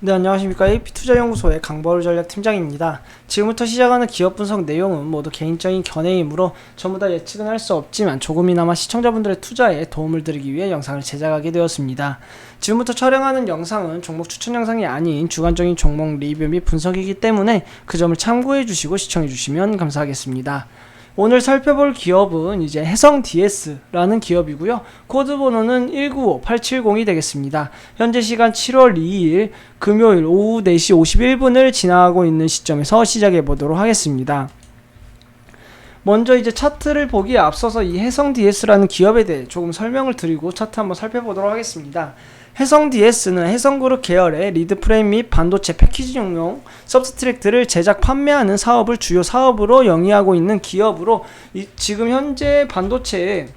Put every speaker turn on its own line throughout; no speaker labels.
네, 안녕하십니까. AP투자연구소의 강버루 전략팀장입니다. 지금부터 시작하는 기업 분석 내용은 모두 개인적인 견해이므로 전부 다 예측은 할 수 없지만 조금이나마 시청자분들의 투자에 도움을 드리기 위해 영상을 제작하게 되었습니다. 지금부터 촬영하는 영상은 종목 추천 영상이 아닌 주관적인 종목 리뷰 및 분석이기 때문에 그 점을 참고해 주시고 시청해 주시면 감사하겠습니다. 오늘 살펴볼 기업은 이제 해성 DS라는 기업이고요. 코드 번호는 195870이 되겠습니다. 현재 시간 7월 2일 금요일 오후 4시 51분을 지나가고 있는 시점에서 시작해 보도록 하겠습니다. 먼저 이제 차트를 보기에 앞서서 이 해성 DS라는 기업에 대해 조금 설명을 드리고 차트 한번 살펴보도록 하겠습니다. 해성 DS는 해성그룹 계열의 리드 프레임 및 반도체 패키지 용용 서브스트랙트를 제작 판매하는 사업을 주요 사업으로 영위하고 있는 기업으로 이, 지금 현재 반도체에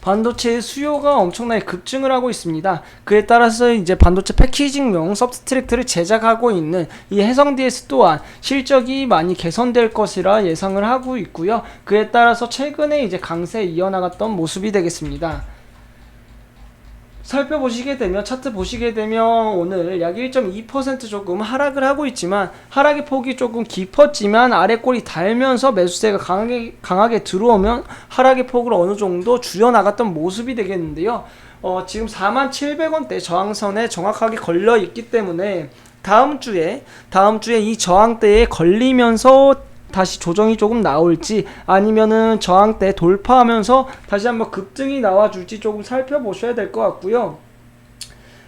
반도체의 수요가 엄청나게 급증을 하고 있습니다. 그에 따라서 이제 반도체 패키징용 서브스트랙트를 제작하고 있는 이 해성 DS 또한 실적이 많이 개선될 것이라 예상을 하고 있고요. 그에 따라서 최근에 이제 강세 이어나갔던 모습이 되겠습니다. 살펴보시게 되면 차트 보시게 되면 오늘 약 1.2% 조금 하락을 하고 있지만 하락의 폭이 조금 깊었지만 아래 꼬리 달면서 매수세가 강하게 강하게 들어오면 하락의 폭을 어느 정도 줄여 나갔던 모습이 되겠는데요. 어, 지금 47,700원대 저항선에 정확하게 걸려 있기 때문에 다음 주에 다음 주에 이 저항대에 걸리면서 다시 조정이 조금 나올지 아니면은 저항대 돌파하면서 다시 한번 급등이 나와줄지 조금 살펴보셔야 될 것 같고요.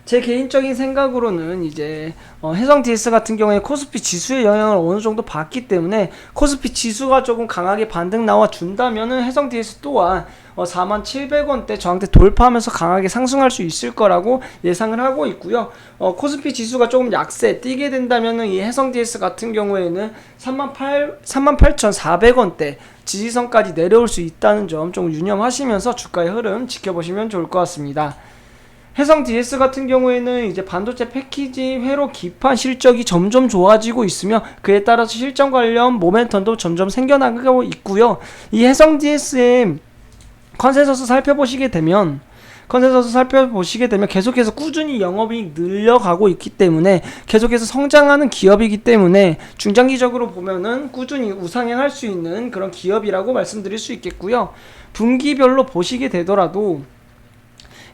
제 개인적인 생각으로는 이제 어, 해성 DS 같은 경우에 코스피 지수의 영향을 어느 정도 받기 때문에 코스피 지수가 조금 강하게 반등 나와 준다면은 해성 DS 또한 어, 47,700원대 저항대 돌파하면서 강하게 상승할 수 있을 거라고 예상을 하고 있고요. 어, 코스피 지수가 조금 약세 뛰게 된다면은 이 해성 DS 같은 경우에는 38 38,400원대 지지선까지 내려올 수 있다는 점 좀 유념하시면서 주가의 흐름 지켜보시면 좋을 것 같습니다. 해성 DS 같은 경우에는 이제 반도체 패키지 회로 기판 실적이 점점 좋아지고 있으며 그에 따라서 실적 관련 모멘텀도 점점 생겨나고 있고요. 이 해성 DS의 컨센서스 살펴보시게 되면 컨센서스 살펴보시게 되면 계속해서 꾸준히 영업이 늘려가고 있기 때문에 계속해서 성장하는 기업이기 때문에 중장기적으로 보면은 꾸준히 우상향할 수 있는 그런 기업이라고 말씀드릴 수 있겠고요. 분기별로 보시게 되더라도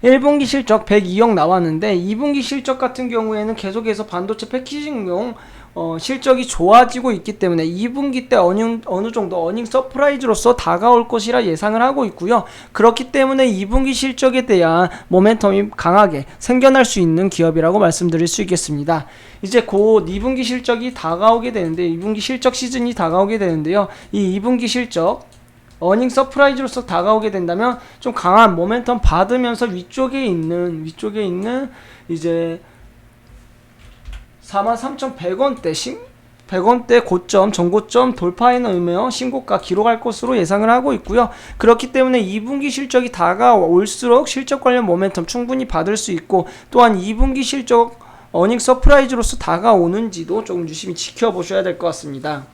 1분기 실적 102억 나왔는데 2분기 실적 같은 경우에는 계속해서 반도체 패키징용 어, 실적이 좋아지고 있기 때문에 2분기 때 어느, 어느 정도 어닝 서프라이즈로서 다가올 것이라 예상을 하고 있고요. 그렇기 때문에 2분기 실적에 대한 모멘텀이 강하게 생겨날 수 있는 기업이라고 말씀드릴 수 있겠습니다. 이제 곧 2분기 실적이 다가오게 되는데 2분기 실적 시즌이 다가오게 되는데요. 이 2분기 실적 어닝 서프라이즈로서 다가오게 된다면 좀 강한 모멘텀 받으면서 위쪽에 있는 위쪽에 있는 이제 43,100원대 신 100원대 고점 전고점 돌파에는 의미어 신고가 기록할 것으로 예상을 하고 있고요. 그렇기 때문에 2분기 실적이 다가올수록 실적 관련 모멘텀 충분히 받을 수 있고 또한 2분기 실적 어닝 서프라이즈로서 다가오는지도 조금 유심히 지켜보셔야 될 것 같습니다.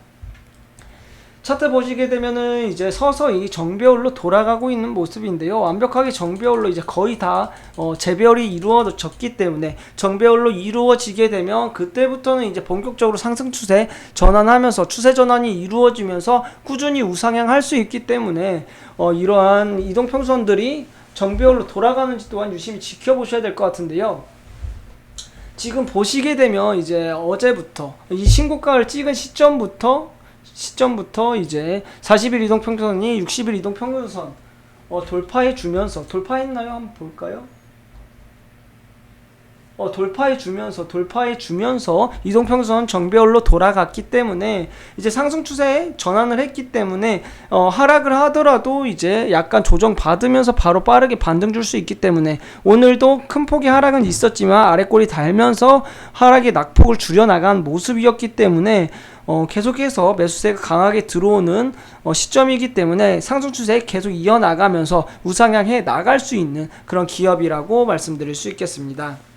차트 보시게 되면은 이제 서서히 정배열로 돌아가고 있는 모습인데요. 완벽하게 정배열로 이제 거의 다 어, 재배열이 이루어졌기 때문에 정배열로 이루어지게 되면 그때부터는 이제 본격적으로 상승 추세 전환하면서 추세 전환이 이루어지면서 꾸준히 우상향할 수 있기 때문에 어, 이러한 이동 평선들이 정배열로 돌아가는지 또한 유심히 지켜보셔야 될 것 같은데요. 지금 보시게 되면 이제 어제부터 이 신고가를 찍은 시점부터 시점부터 이제 40일 이동 평균선이 60일 이동 평균선 어, 돌파해 주면서 돌파했나요? 한번 볼까요? 어, 돌파해 주면서 돌파해 주면서 이동평선 정배열로 돌아갔기 때문에 이제 상승 추세에 전환을 했기 때문에 어, 하락을 하더라도 이제 약간 조정 받으면서 바로 빠르게 반등 줄 수 있기 때문에 오늘도 큰 폭의 하락은 있었지만 아래 꼬리 달면서 하락의 낙폭을 줄여 나간 모습이었기 때문에 어, 계속해서 매수세가 강하게 들어오는 어, 시점이기 때문에 상승 추세 계속 이어나가면서 우상향해 나갈 수 있는 그런 기업이라고 말씀드릴 수 있겠습니다.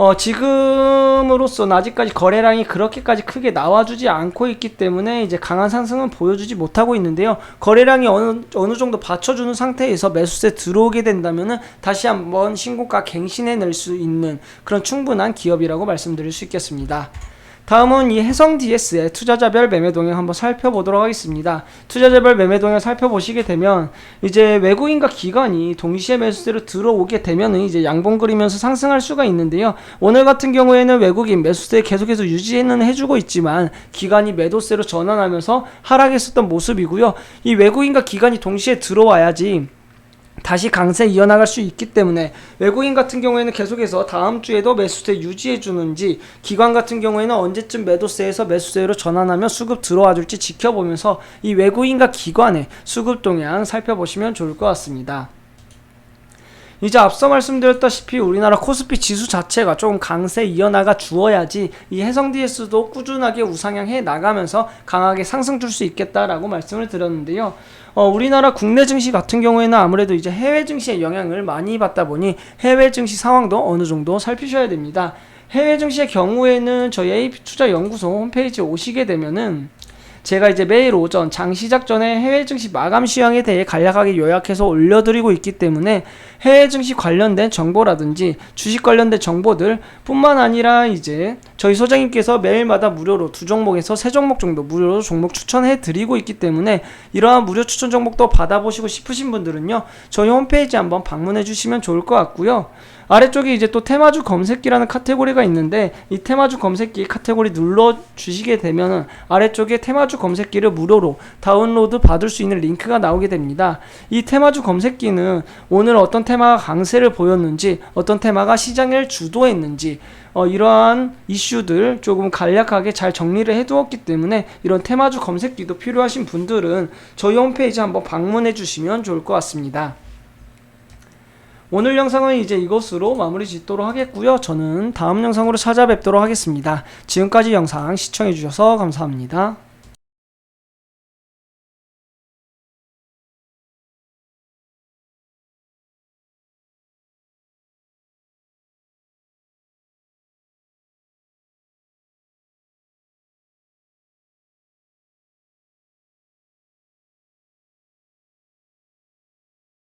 어, 지금으로서는 아직까지 거래량이 그렇게까지 크게 나와주지 않고 있기 때문에 이제 강한 상승은 보여주지 못하고 있는데요. 거래량이 어느, 어느 정도 받쳐주는 상태에서 매수세 들어오게 된다면은 다시 한번 신고가 갱신해낼 수 있는 그런 충분한 기업이라고 말씀드릴 수 있겠습니다. 다음은 이 해성 DS의 투자자별 매매 동향 한번 살펴보도록 하겠습니다. 투자자별 매매 동향 살펴보시게 되면 이제 외국인과 기관이 동시에 매수세로 들어오게 되면은 이제 양봉 그리면서 상승할 수가 있는데요. 오늘 같은 경우에는 외국인 매수세 계속해서 유지는 해주고 있지만 기관이 매도세로 전환하면서 하락했었던 모습이고요. 이 외국인과 기관이 동시에 들어와야지 다시 강세 이어나갈 수 있기 때문에 외국인 같은 경우에는 계속해서 다음 주에도 매수세 유지해 주는지 기관 같은 경우에는 언제쯤 매도세에서 매수세로 전환하며 수급 들어와 줄지 지켜보면서 이 외국인과 기관의 수급 동향 살펴보시면 좋을 것 같습니다. 이제 앞서 말씀드렸다시피 우리나라 코스피 지수 자체가 조금 강세 이어나가 주어야지 이 해성 DS도 꾸준하게 우상향해 나가면서 강하게 상승 줄 수 있겠다라고 말씀을 드렸는데요. 어, 우리나라 국내 증시 같은 경우에는 아무래도 이제 해외 증시의 영향을 많이 받다 보니 해외 증시 상황도 어느 정도 살피셔야 됩니다. 해외 증시의 경우에는 저희 AP 투자 연구소 홈페이지에 오시게 되면은 제가 이제 매일 오전 장 시작 전에 해외 증시 마감 시황에 대해 간략하게 요약해서 올려드리고 있기 때문에 해외 증시 관련된 정보라든지 주식 관련된 정보들 뿐만 아니라 이제 저희 소장님께서 매일마다 무료로 두 종목에서 세 종목 정도 무료로 종목 추천해 드리고 있기 때문에 이러한 무료 추천 종목도 받아보시고 싶으신 분들은요 저희 홈페이지 한번 방문해 주시면 좋을 것 같고요. 아래쪽에 이제 또 테마주 검색기라는 카테고리가 있는데 이 테마주 검색기 카테고리 눌러 주시게 되면은 아래쪽에 테마주 검색기를 무료로 다운로드 받을 수 있는 링크가 나오게 됩니다. 이 테마주 검색기는 오늘 어떤 테마가 강세를 보였는지 어떤 테마가 시장을 주도했는지 어, 이러한 이슈들 조금 간략하게 잘 정리를 해두었기 때문에 이런 테마주 검색기도 필요하신 분들은 저희 홈페이지 한번 방문해 주시면 좋을 것 같습니다. 오늘 영상은 이제 이것으로 마무리 짓도록 하겠고요. 저는 다음 영상으로 찾아뵙도록 하겠습니다. 지금까지 영상 시청해 주셔서 감사합니다.